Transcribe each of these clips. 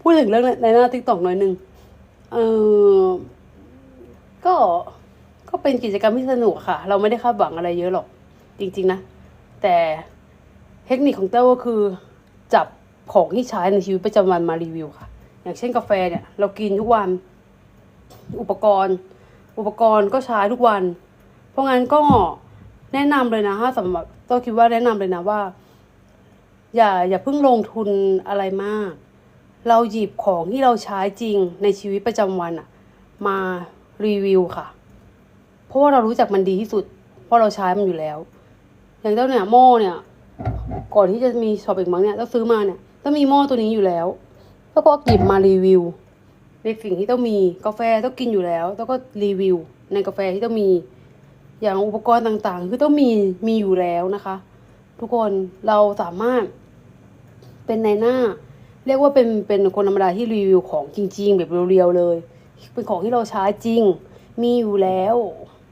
พูดถึงเรื่องในนหน้าทิกตอกหน่อยหนึ่งเออก็ก็เป็นกิจกรรมที่สนุกค่ะ เราไม่ได้คาดหวังอะไรเยอะหรอก จริง ๆ นะ แต่เทคนิคของเต้าก็คือ จับของที่ใช้ในชีวิตประจำวันมารีวิวค่ะ อย่างเช่นกาแฟเนี่ย เรากินทุกวัน อุปกรณ์ อุปกรณ์ก็ใช้ทุกวัน เพราะงั้นก็แนะนำเลยนะถ้าสำหรับเต้าคิดว่าแนะนำเลยนะว่า อย่าอย่าเพิ่งลงทุนอะไรมาก เราหยิบของที่เราใช้จริงในชีวิตประจำวันอะมารีวิวค่ะ เพราะว่าเรารู้จักมันดีที่สุด เพราะเราใช้มันอยู่แล้ว อย่างเจ้าเนี่ยหม้อเนี่ย ก่อนที่จะมีช็อปอีกมั้งเนี่ยต้องซื้อมาเนี่ยต้องมีหม้อตัวนี้อยู่แล้วแล้วก็หยิบมารีวิว ในสิ่งที่ต้องมีกาแฟต้องกินอยู่แล้วแล้วก็รีวิว ในกาแฟที่ต้องมี อย่างอุปกรณ์ต่างๆ คือต้องมีมีอยู่แล้วนะคะ ทุกคนเราสามารถเป็นในหน้า เรียกว่าเป็นเป็นคนธรรมดาที่รีวิวของจริง ๆ แบบเรียวๆเลย เป็นของที่เราใช้จริง มีอยู่แล้ว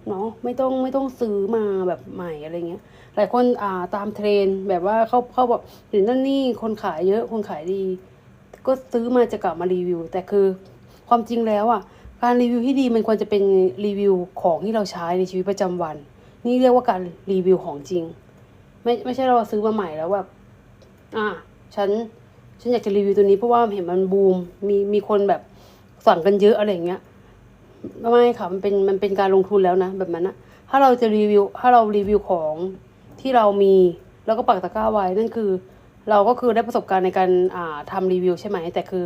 เนาะไม่ต้องไม่ต้องซื้อมาแบบใหม่อะไรเงี้ยหลายคนอ่าตามเทรนแบบว่าเขาเขาแบบเห็นนั่นนี่คนขายเยอะคนขายดี ก็ซื้อมาจะกลับมารีวิว แต่คือความจริงแล้วอะการรีวิวที่ดีมันควรจะเป็นรีวิวของที่เราใช้ในชีวิตประจำวัน นี่เรียกว่าการรีวิวของจริง ไม่ไม่ใช่เราซื้อมาใหม่แล้วแบบอะฉัน ฉันอยากจะรีวิวตัวนี้เพราะว่าเห็นมันบูม มีมีคนแบบสั่งกันเยอะอะไรอย่างเงี้ยไม่ค่ะมันเป็นมันเป็นการลงทุนแล้วนะ แบบนั้นนะถ้าเราจะรีวิว ถ้าเรารีวิวของที่เรามีแล้วก็ปักตะกร้าไว้นั่นคือ เราก็คือได้ประสบการณ์ในการอ่าทำรีวิวใช่ไหมแต่คือ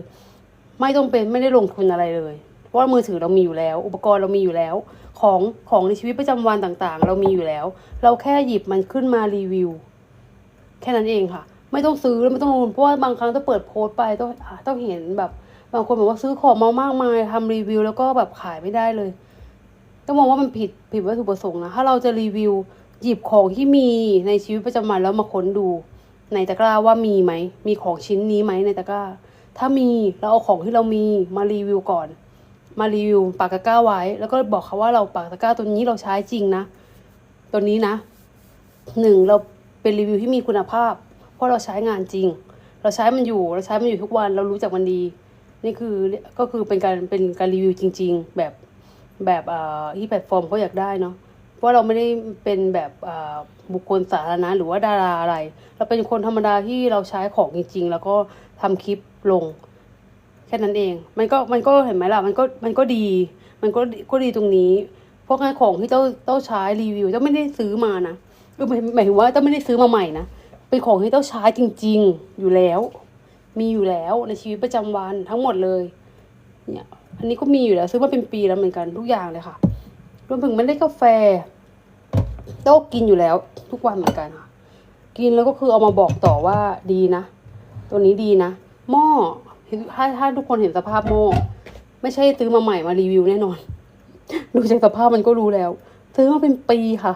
ไม่ต้องเป็นไม่ได้ลงทุนอะไรเลย เพราะว่ามือถือเรามีอยู่แล้ว อุปกรณ์เรามีอยู่แล้ว ของของในชีวิตประจำวันต่างๆ เรามีอยู่แล้ว เราแค่หยิบมันขึ้นมารีวิว แค่นั้นเองค่ะ ไม่ต้องซื้อแล้วไม่ต้องลงทุนเพราะว่าบางครั้งต้องเปิดโพสต์ไปต้องอต้องเห็นแบบบางคนบอกว่าซื้อของมามากมายทำรีวิว แล้วก็แบบขายไม่ได้เลยต้องมองว่ามันผิดผิดวัตถุประสงค์นะถ้าเราจะรีวิวหยิบของที่มีในชีวิตประจำวันแล้วมาค้นดู ในตะกร้าว่ามีไหมมีของชิ้นนี้ไหมในตะกร้า ถ้ามีเราเอาของที่เรามีมารีวิวก่อน มารีวิวปากตะกร้าไว้ แล้วก็บอกเขาว่าเราปากตะกร้าตัวนี้เราใช้จริงนะ ตัวนี้นะหนึ่งเราเป็นรีวิวที่มีคุณภาพ เพราะเราใช้งานจริง เราใช้มันอยู่เราใช้มันอยู่ทุกวันเรารู้จักมันดี นี่คือก็คือเป็นการเป็นการรีวิวจริง ๆ แบบแบบอ่าที่แพลตฟอร์มเขาอยากได้เนาะเพราะเราไม่ได้เป็นแบบอ่าบุคคลสาธารณะหรือว่าดาราอะไร เราเป็นคนธรรมดาที่เราใช้ของจริง ๆ แล้วก็ทำคลิปลง แค่นั้นเอง มันก็มันก็เห็นไหมล่ะมันก็มันก็ดี มันก็ก็ดีตรงนี้ เพราะงานของที่เต้าเต้าใช้รีวิวเต้าไม่ได้ซื้อมานะเออหมายหมายถึงว่าเต้าไม่ได้ซื้อมาใหม่นะ เป็นของที่เต้าใช้จริง ๆ อยู่แล้ว มีอยู่แล้วในชีวิตประจำวันทั้งหมดเลย เนี่ย อันนี้ก็มีอยู่แล้วซื้อมาเป็นปีแล้วเหมือนกันทุกอย่างเลยค่ะ รวมถึงไม่ได้กาแฟเต้ากินอยู่แล้ว ทุกวันเหมือนกันค่ะ กินแล้วก็คือเอามาบอกต่อว่าดีนะ ตัวนี้ดีนะ หม้อถ้าถ้าทุกคนเห็นสภาพหม้อไม่ใช่ซื้อมาใหม่มารีวิวแน่นอน ดูจากสภาพมันก็รู้แล้วซื้อมาเป็นปีค่ะ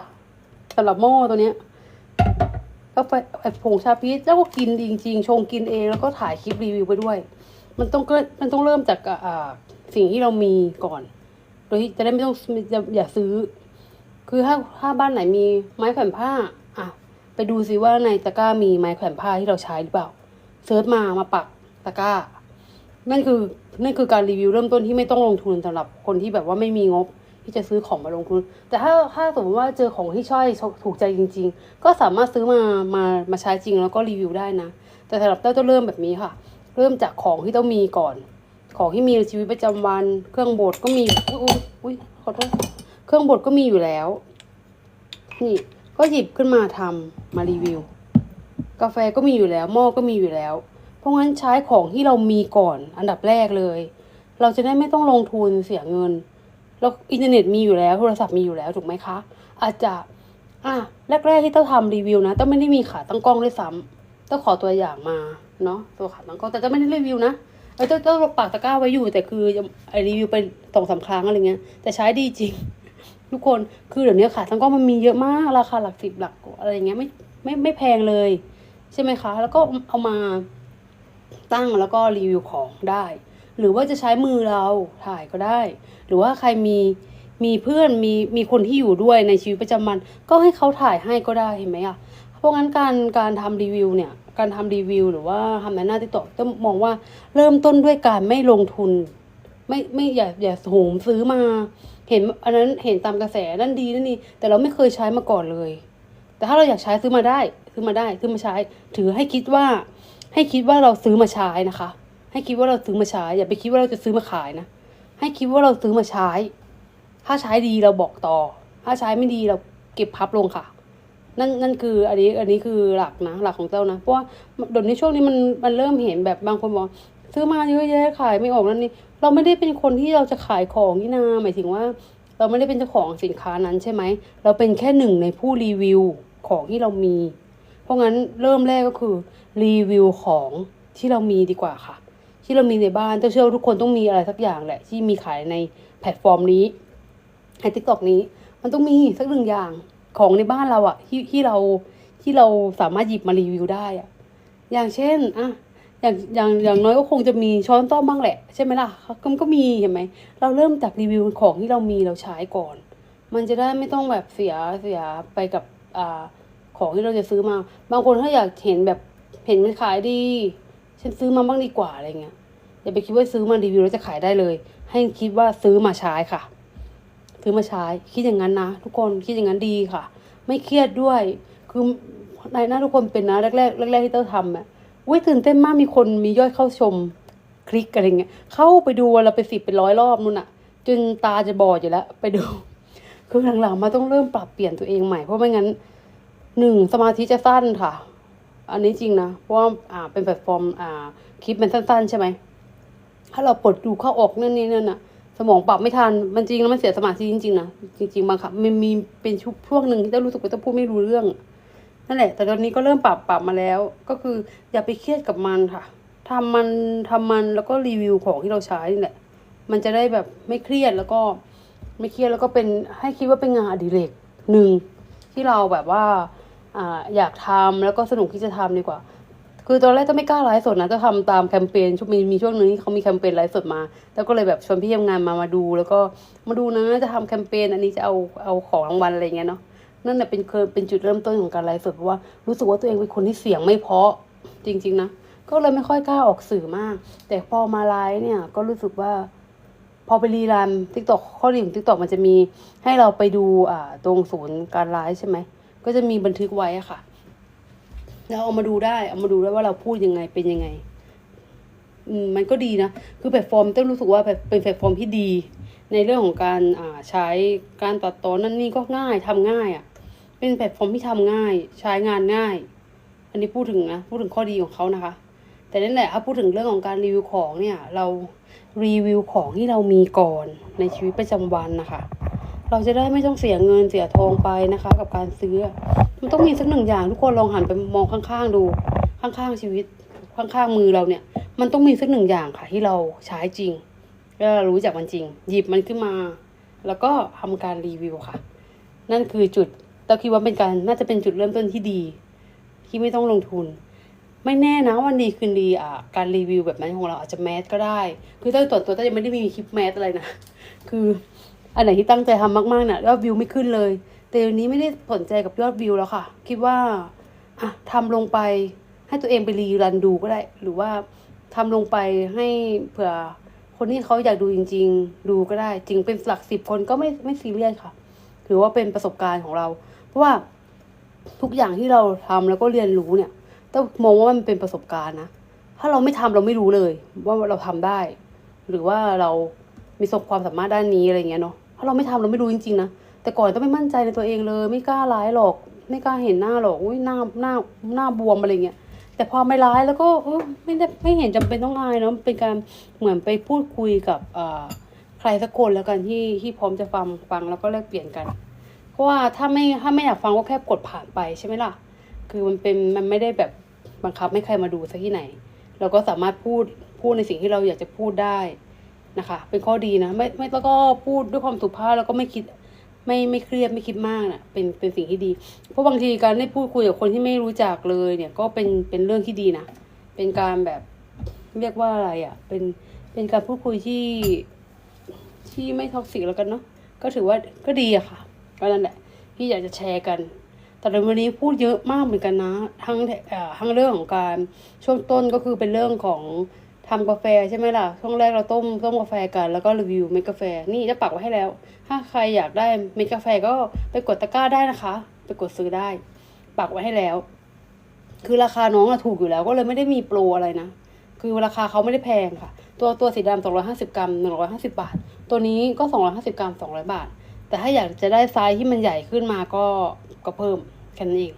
สำหรับหม้อตัวเนี้ย กาแฟไอ้ผงชาพีชแล้วก็กินจริงๆ ชงกินเองแล้วก็ถ่ายคลิปรีวิวไปด้วย มันต้องเกิดมันต้องเริ่มจากอ่าสิ่งที่เรามีก่อน โดยที่จะได้ไม่ต้องอย่าอย่าซื้อ คือถ้าถ้าบ้านไหนมีไม้แขวนผ้าอะไปดูซิว่าในตะกร้ามีไม้แขวนผ้าที่เราใช้หรือเปล่าเซิร์ชมามาปักตะกร้า นั่นคือนั่นคือการรีวิวเริ่มต้นที่ไม่ต้องลงทุนสำหรับคนที่แบบว่าไม่มีงบ ที่จะซื้อของมาลงทุน แต่ถ้าถ้าสมมติว่าเจอของที่ชอบถูกใจจริง ๆ ก็สามารถซื้อมามามาใช้จริงแล้วก็รีวิวได้นะ แต่สำหรับเต้าจะเริ่มแบบนี้ค่ะ เริ่มจากของที่ต้องมีก่อน ของที่มีในชีวิตประจำวัน เครื่องบดก็มีอุ้ยอุ้ยขอโทษเครื่องบดก็มีอยู่แล้ว นี่ก็หยิบขึ้นมาทำมารีวิว กาแฟก็มีอยู่แล้วหม้อก็มีอยู่แล้ว เพราะงั้นใช้ของที่เรามีก่อนอันดับแรกเลย เราจะได้ไม่ต้องลงทุนเสียเงิน แล้วอินเทอร์เน็ตมีอยู่แล้วโทรศัพท์มีอยู่แล้วถูกไหมคะ อาจจะอะแรกๆที่ต้องทำรีวิวนะต้องไม่ได้มีขาตั้งกล้องด้วยซ้ำต้องขอตัวอย่างมาเนาะตัวขาตั้งกล้องแต่จะไม่ได้รีวิวนะเออต้องต้องปากตะกร้าไว้อยู่ แต่คือไอรีวิวไปสองสามครั้งอะไรเงี้ยแต่ใช้ดีจริง ทุกคนคือเดี๋ยวนี้ขาตั้งกล้องมันมีเยอะมากราคาหลักสิบหลักอะไรเงี้ยไม่ไม่ไม่แพงเลย ใช่ไหมคะ แล้วก็เอามาตั้งแล้วก็รีวิวของได้ หรือว่าจะใช้มือเราถ่ายก็ได้ รือว่าใครมีมีเพื่อนมีมีคนที่อยู่ด้วยในชีวิตประจำวัน ก็ให้เขาถ่ายให้ก็ได้เห็นไหมอะเพราะงั้นการการทำรีวิวเนี่ยการทำรีวิว หรือว่าทำในหน้าติ๊กต็อกต้องมองว่าเริ่มต้นด้วยการไม่ลงทุน ไม่ไม่อย่าอย่าโหมซื้อมา เห็นอันนั้นเห็นตามกระแสนั่นดีนั่นนี่แต่เราไม่เคยใช้มาก่อนเลย แต่ถ้าเราอยากใช้ซื้อมาได้ซื้อมาได้ซื้อมาใช้ ถือให้คิดว่า ให้คิดว่าเราซื้อมาใช้นะคะ ให้คิดว่าเราซื้อมาใช้อย่าไปคิดว่าเราจะซื้อมาขายนะ ให้คิดว่าเราซื้อมาใช้ ถ้าใช้ดีเราบอกต่อ ถ้าใช้ไม่ดีเราเก็บพับลงค่ะ นั่นนั่นคืออันนี้อันนี้คือหลักนะหลักของเจ้านะ เพราะว่าเดี๋ยวนี้ช่วงนี้มันมันเริ่มเห็นแบบบางคนบอกซื้อมาเยอะแยะขายไม่ออกนั่นนี่เราไม่ได้เป็นคนที่เราจะขายของนี่นาหมายถึงว่า เราไม่ได้เป็นเจ้าของสินค้านั้นใช่ไหมเราเป็นแค่หนึ่งในผู้รีวิวของที่เรามี เพราะงั้นเริ่มแรกก็คือรีวิวของที่เรามีดีกว่าค่ะ ที่เรามีในบ้านเจ้าเชื่อว่าทุกคนต้องมีอะไรสักอย่างแหละ ที่มีขายในแพลตฟอร์มนี้ในทิกตอกนี้ มันต้องมีสักหนึ่งอย่างของในบ้านเราอะที่ที่เราที่เราสามารถหยิบมารีวิวได้อะอย่างเช่นอะอย่างอย่างอย่างน้อยก็คงจะมีช้อนต้อมบ้างแหละ ใช่ไหมล่ะก็ก็มีเห็นไหมเราเริ่มจากรีวิวของที่เรามีเราใช้ก่อน มันจะได้ไม่ต้องแบบเสียเสียไปกับอ่าของที่เราจะซื้อมา บางคนถ้าอยากเห็นแบบเห็นมันขายดี ฉันซื้อมาบ้างดีกว่าอะไรเงี้ย อย่าไปคิดว่าซื้อมารีวิวแล้วจะขายได้เลย ให้คิดว่าซื้อมาใช้ค่ะ ซื้อมาใช้คิดอย่างนั้นนะทุกคนคิดอย่างนั้นดีค่ะ ไม่เครียดด้วย คือในหน้าทุกคนเป็นนะแรกแรกๆแรกที่เต้าทำอะอุ้ยตื่นเต้นมากมีคนมียอดเข้าชม คลิกอะไรเงี้ยเข้าไปดูวันละไปสิบเป็นร้อยรอบนู่นอะ จนตาจะบอดอยู่แล้ว ไปดู คือหลังๆมาต้องเริ่มปรับเปลี่ยนตัวเองใหม่เพราะไม่งั้นหนึ่งสมาธิจะสั้นค่ะ อันนี้จริงนะ เพราะว่าอ่าเป็นแพลตฟอร์มอ่าคลิปมันสั้นๆ ใช่ไหม ถ้าเราปลดดูเข้าออกนั่นนี่นั่นน่ะ สมองปรับไม่ทันมันจริงแล้วมันเสียสมาธิจริงๆนะจริง ๆบางครั้งมันมีเป็นช่วงช่วงหนึ่งที่ได้รู้สึกว่าต้องพูดไม่รู้เรื่อง นั่นแหละ แต่ตอนนี้ก็เริ่มปรับปรับมาแล้ว ก็คืออย่าไปเครียดกับมันค่ะทำมันทำมันแล้วก็รีวิวของที่เราใช้นี่แหละ มันจะได้แบบไม่เครียดแล้วก็ ไม่เครียดแล้วก็เป็นให้คิดว่าเป็นงานอดิเรกหนึ่งที่เราแบบว่าอ่าอยากทำแล้วก็สนุกที่จะทำดีกว่า คือตอนแรกจะไม่กล้าไลฟ์สดนะจะทำตามแคมเปญช่วงมีมีช่วงหนึงที่เขามีแคมเปญไลฟ์สดมา แล้วก็เลยแบบชวนพี่ทำงานมามาดู แล้วก็มาดูนะจะทำแคมเปญอันนี้จะเอาเอาของรางวัลอะไรเงี้ยเนาะนั่นแหละเป็นเคยเป็นจุดเริ่มต้นของการไลฟ์สดเพราะว่ารู้สึกว่าตัวเองเป็นคนที่เสียงไม่เพาะจริง ๆ นะก็เลยไม่ค่อยกล้าออกสื่อมาก แต่พอมาไลฟ์เนี่ยก็รู้สึกว่า พอไปรีรันทิกตอกข้อดีของทิกตอกมันจะมีให้เราไปดูอ่าตรงศูนย์การไลฟ์ใช่ไหมก็จะมีบันทึกไว้ค่ะ แล้วเอามาดูได้ เอามาดูได้ว่าเราพูดยังไงเป็นยังไงมันก็ดีนะ คือแพลตฟอร์มต้องรู้สึกว่าเป็นแพลตฟอร์มที่ดี ในเรื่องของการอ่าใช้การตัดต่อนั่นนี่ก็ง่ายทำง่ายอะ่ะ เป็นแพลตฟอร์มที่ทำง่าย ใช้งานง่าย อันนี้พูดถึงนะพูดถึงข้อดีของเขานะคะ แต่นั่นแหละถ้าพูดถึงเรื่องของการรีวิวของเนี่ย เรารีวิวของที่เรามีก่อนในชีวิตประจำวันนะคะ เราจะได้ไม่ต้องเสียเงินเสียทองไปนะคะ กับการซื้อ มันต้องมีสักหนึ่งอย่างทุกคนลองหันไปมองข้างๆดู ข้างๆชีวิต ข้างๆมือเราเนี่ย มันต้องมีสักหนึ่งอย่างค่ะ ที่เราใช้จริงแล้วเรารู้จักมันจริง หยิบมันขึ้นมา แล้วก็ทำการรีวิวค่ะ นั่นคือจุดเราคิดว่าเป็นการน่าจะเป็นจุดเริ่มต้นที่ดี ที่ไม่ต้องลงทุน ไม่แน่นะวันดีคืนดีอะการรีวิวแบบนั้นของเราอาจจะแมสก็ได้ คือถ้าตัวจตัวถ้ายังไม่ได้มีคลิปแมสอะไรนะ คือ อันไหนที่ตั้งใจทำมากๆเนี่ยยอดวิวไม่ขึ้นเลย แต่เดี๋ยวนี้ไม่ได้สนใจกับยอดวิวแล้วค่ะ คิดว่าอะทำลงไปให้ตัวเองไปรีรันดูก็ได้ หรือว่าทำลงไปให้เผื่อคนที่เขาอยากดูจริง ๆ ดูก็ได้ จริงเป็นหลักสิบคนก็ไม่ไม่ซีเรียสค่ะ ถือว่าเป็นประสบการณ์ของเรา เพราะว่าทุกอย่างที่เราทำแล้วก็เรียนรู้เนี่ยต้องมองว่ามันเป็นประสบการณ์นะ ถ้าเราไม่ทำเราไม่รู้เลย ว่าเราทำได้ หรือว่าเรามีสมความสามารถด้านนี้อะไรเงี้ยเนาะ ถ้าเราไม่ทำเราไม่รู้จริงๆนะแต่ก่อนต้องไม่มั่นใจในตัวเองเลย ไม่กล้าร้ายหรอก ไม่กล้าเห็นหน้าหรอกอุ้ยหน้าหน้าหน้าบวมอะไรเงี้ยแต่พอไม่ร้ายแล้วก็เออไม่ได้ไม่เห็นจำเป็นต้องอายเนาะเป็นการเหมือนไปพูดคุยกับอ่อใครสักคนแล้วกันที่ที่พร้อมจะฟังฟังแล้วก็แลกเปลี่ยนกัน เพราะว่าถ้าไม่ถ้าไม่อยากฟังก็แค่กดผ่านไปใช่ไหมล่ะ คือมันเป็นมันไม่ได้แบบบังคับให้ใครมาดูสักที่ไหน เราก็สามารถพูดพูดในสิ่งที่เราอยากจะพูดได้ นะคะ เป็นข้อดีนะไม่ไม่แล้วก็พูดด้วยความสุภาพแล้วก็ไม่คิดไม่ไม่เครียดไม่คิดมากนะ่ะเป็นเป็นสิ่งที่ดี เพราะบางทีการได้พูดคุยกับคนที่ไม่รู้จักเลยเนี่ยก็เป็นเป็นเรื่องที่ดีนะ เป็นการแบบเรียกว่าอะไรอะ่ะ เป็นเป็นการพูดคุยที่ที่ไม่ท็อกซิกแล้วกันเนาะก็ถือว่าก็ดีอะค่ะก็นั่นแหละพี่อยากจะแชร์กัน แต่ในวันนี้พูดเยอะมากเหมือนกันนะ ทั้งทั้งเรื่องของการช่วงต้นก็คือเป็นเรื่องของ ทำกาแฟใช่ไหมล่ะ ช่วงแรกเราต้มต้มกาแฟกัน แล้วก็รีวิวเม็ดกาแฟ นี่จะปักไว้ให้แล้ว ถ้าใครอยากได้เม็ดกาแฟก็ไปกดตะกร้าได้นะคะ ไปกดซื้อได้ ปักไว้ให้แล้ว คือราคาน้องอะถูกอยู่แล้ว ก็เลยไม่ได้มีโปรอะไรนะ คือราคาเขาไม่ได้แพงค่ะ ตัวตัวสีดำ250กรัม150บาท ตัวนี้ก็250กรัม200บาท แต่ถ้าอยากจะได้ไซส์ที่มันใหญ่ขึ้นมาก็ก็เพิ่มแค่นั้นเอง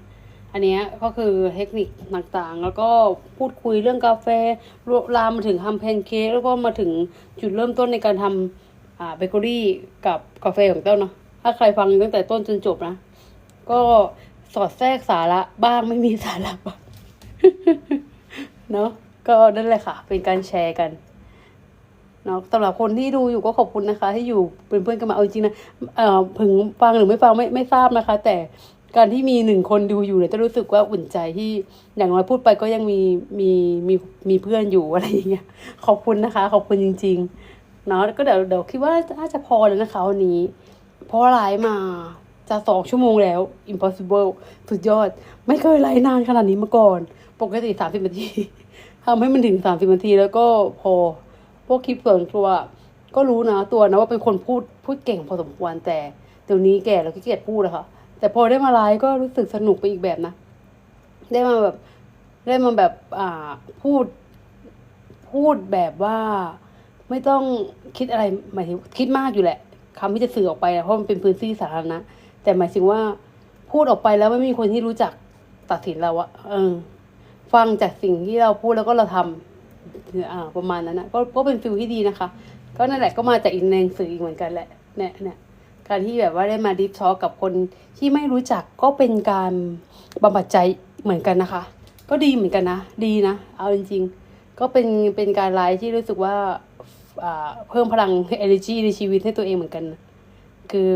อันนี้ก็คือเทคนิคต่างๆ แล้วก็พูดคุยเรื่องกาแฟลามมาถึงทำแพนเค้กแล้วก็มาถึงจุดเริ่มต้นในการทำเบเกอรี่กับกาแฟของเต้าเนาะถ้าใครฟังตั้งแต่ต้นจนจบนะ ก็สอดแทรกสาระบ้างไม่มีสาระบ้างเนาะก็นั่นแหละค่ะ เป็นการแชร์กันเนาะสำหรับคนที่ดูอยู่ก็ขอบคุณนะคะ ที่อยู่เป็นเพื่อนกันมาเอาจริงๆนะเอ่อถึงฟังหรือไม่ฟังไม่ไม่ทราบนะคะ แต่ การที่มีหนึ่งคนดูอยู่เนี่ยจะรู้สึกว่าอุ่นใจที่อย่างน้อยพูดไปก็ยังมีมีมีมีเพื่อนอยู่อะไรอย่างเงี้ยขอบคุณนะคะ ขอบคุณจริง ๆ เนาะก็เดี๋ยวเดี๋ยวคิดว่าน่าจะพอแล้วนะคะวันนี้ เพราะไลฟ์มาจะสองชั่วโมงแล้ว impossible สุดยอด ไม่เคยไลฟ์นานขนาดนี้มาก่อน ปกติสามสิบนาทีทำให้มันถึงสามสิบนาทีแล้วก็พอ พวกคลิปส่วนตัวก็รู้นะตัวนะว่าเป็นคนพูดพูดเก่งพอสมควรแต่เดี๋ยวนี้แก่แล้วขี้เกียจพูดอะค่ะ แต่พอได้มาไลฟ์ก็รู้สึกสนุกไปอีกแบบนะ ได้มาแบบ ได้มาแบบอ่าพูด พูดแบบว่า ไม่ต้องคิดอะไรหมายถึงคิดมากอยู่แหละคำที่จะสื่อออกไปอะเพราะมันเป็นพื้นที่สาธารณะแต่หมายถึงว่าพูดออกไปแล้วไม่มีคนที่รู้จักตัดสินเราอะเออ ฟังจากสิ่งที่เราพูดแล้วก็เราทำอ่า ประมาณนั้นนะก็ก็เป็นฟิลที่ดีนะคะ ก็นั่นแหละก็มาจากอีกในหนังสืออีกเหมือนกันแหละเนี่ยเนี่ย การที่แบบว่าได้มาดิฟทอกับคนที่ไม่รู้จักก็เป็นการบำบัดใจเหมือนกันนะคะ ก็ดีเหมือนกันนะ ดีนะ เอาจริงๆ ก็เป็นเป็นการไลฟ์ที่รู้สึกว่าเพิ่มพลัง energy ในชีวิตให้ตัวเองเหมือนกัน คือ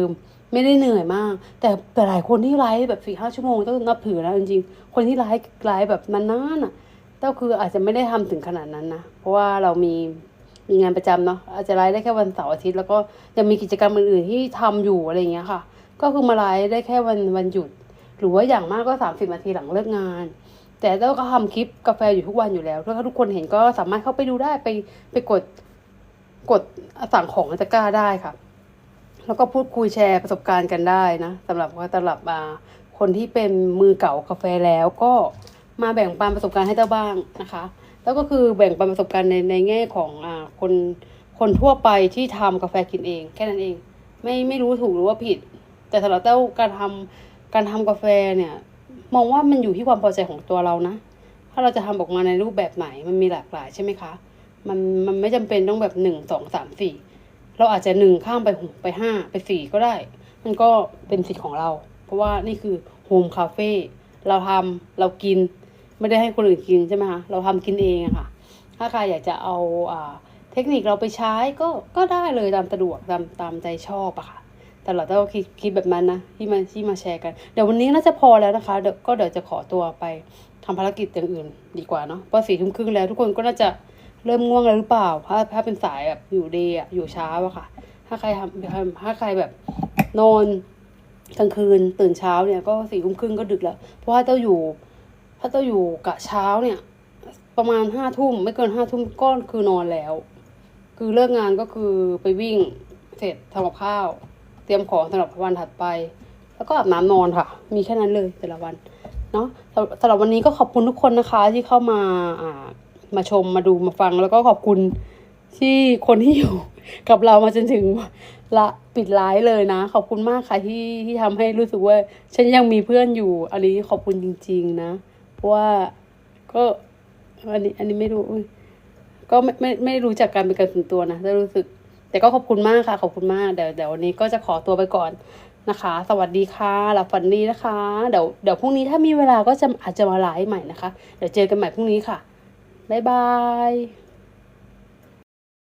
ไม่ได้เหนื่อยมาก แต่แต่หลายคนที่ไลฟ์แบบสี่ห้าชั่วโมงต้องนับถือนะจริงๆ คนที่ไลฟ์ไลฟ์แบบนานๆอะก็คืออาจจะไม่ได้ทำถึงขนาดนั้นนะ เพราะว่าเรามี มีงานประจำเนาะอาจจะไลฟ์ได้แค่วันเสาร์อาทิตย์แล้วก็ยังมีกิจกรรมอื่นๆที่ทำอยู่อะไรอย่างเงี้ยค่ะ ก็คือมาไลฟ์ได้แค่วันวันหยุด หรือว่าอย่างมากก็สามสิบนาทีหลังเลิกงาน แต่เราก็ทำคลิปกาแฟอยู่ทุกวันอยู่แล้วถ้าทุกคนเห็นก็สามารถเข้าไปดูได้ไปไปกดกดสั่งของในตะกร้าได้ค่ะ แล้วก็พูดคุยแชร์ประสบการณ์กันได้นะสำหรับสำหรับอ่าคนที่เป็นมือเก่ากาแฟแล้วก็มาแบ่งปันประสบการณ์ให้เจ้าบ้างนะคะ แล้วก็คือแบ่งปันประสบการณ์ในในแง่ของอ่าคนคนทั่วไปที่ทำกาแฟกินเอง แค่นั้นเอง ไม่ไม่รู้ถูกหรือว่าผิด แต่สำหรับเต้าการทำการทำกาแฟเนี่ย มองว่ามันอยู่ที่ความพอใจของตัวเรานะ ถ้าเราจะทำออกมาในรูปแบบไหนมันมีหลากหลายใช่ไหมคะ มันมันไม่จำเป็นต้องแบบหนึ่งสองสามสี่เราอาจจะหนึ่งข้ามไปหกไปห้าไปสี่ก็ได้ มันก็เป็นสิทธิ์ของเรา เพราะว่านี่คือโฮมคาเฟ่เราทำเรากิน ไม่ได้ให้คนอื่นกินใช่ไหมคะเราทำกินเองอะค่ะ ถ้าใครอยากจะเอาอเทคนิคเราไปใช้ก็ก็ได้เลยตามสะดวกตามตามใจชอบอะค่ะแต่เราต้องคิดคิดแบบนั้นนะที่มาที่มาแชร์กัน เดี๋ยววันนี้น่าจะพอแล้วนะคะเดี๋ยวก็เดี๋ยวจะขอตัวไปทำภารกิจอย่างอื่นดีกว่าเนาะเพราะสี่ทุ่มครึ่งแล้วทุกคนก็น่าจะเริ่มง่วงแล้วหรือเปล่า ถ้าถ้าเป็นสายแบบอยู่เดย์อะอยู่เช้าอะค่ะ ถ้าใครทำถ้าใครแบบนอนกลางคืนตื่นเช้าเนี่ยก็สี่ทุ่มครึ่งก็ดึกแล้ว เพราะว่าเต้าอยู่ ถ้าเต้าอยู่กะเช้าเนี่ย ประมาณห้าทุ่มไม่เกินห้าทุ่มก็คือนอนแล้ว คือเลิกงานก็คือไปวิ่งเสร็จทำกับข้าว เตรียมของสำหรับวันถัดไป แล้วก็อาบน้ำนอนค่ะ มีแค่นั้นเลยแต่ละวันเนาะสำหรับวันนี้ก็ขอบคุณทุกคนนะคะ ที่เข้ามาอ่ามาชมมาดูมาฟัง แล้วก็ขอบคุณที่คนที่อยู่กับเรามาจนถึงละปิดไลฟ์เลยนะ ขอบคุณมากค่ะที่ที่ทำให้รู้สึกว่า ฉันยังมีเพื่อนอยู่ อันนี้ขอบคุณจริง ๆ นะ ว่าก็อันนี้อันนี้ไม่รู้ก็ไม่ไม่ไม่รู้จักการเป็นการส่วนตัวนะแต่รู้สึก แต่ก็ขอบคุณมากค่ะ ขอบคุณมากเดี๋ยวเดี๋ยววันนี้ก็จะขอตัวไปก่อนนะคะ สวัสดีค่ะหลับฝันดีนะคะ เดี๋ยวเดี๋ยวพรุ่งนี้ถ้ามีเวลาก็จะอาจจะมาไลฟ์ใหม่นะคะ เดี๋ยวเจอกันใหม่พรุ่งนี้ค่ะบ๊ายบาย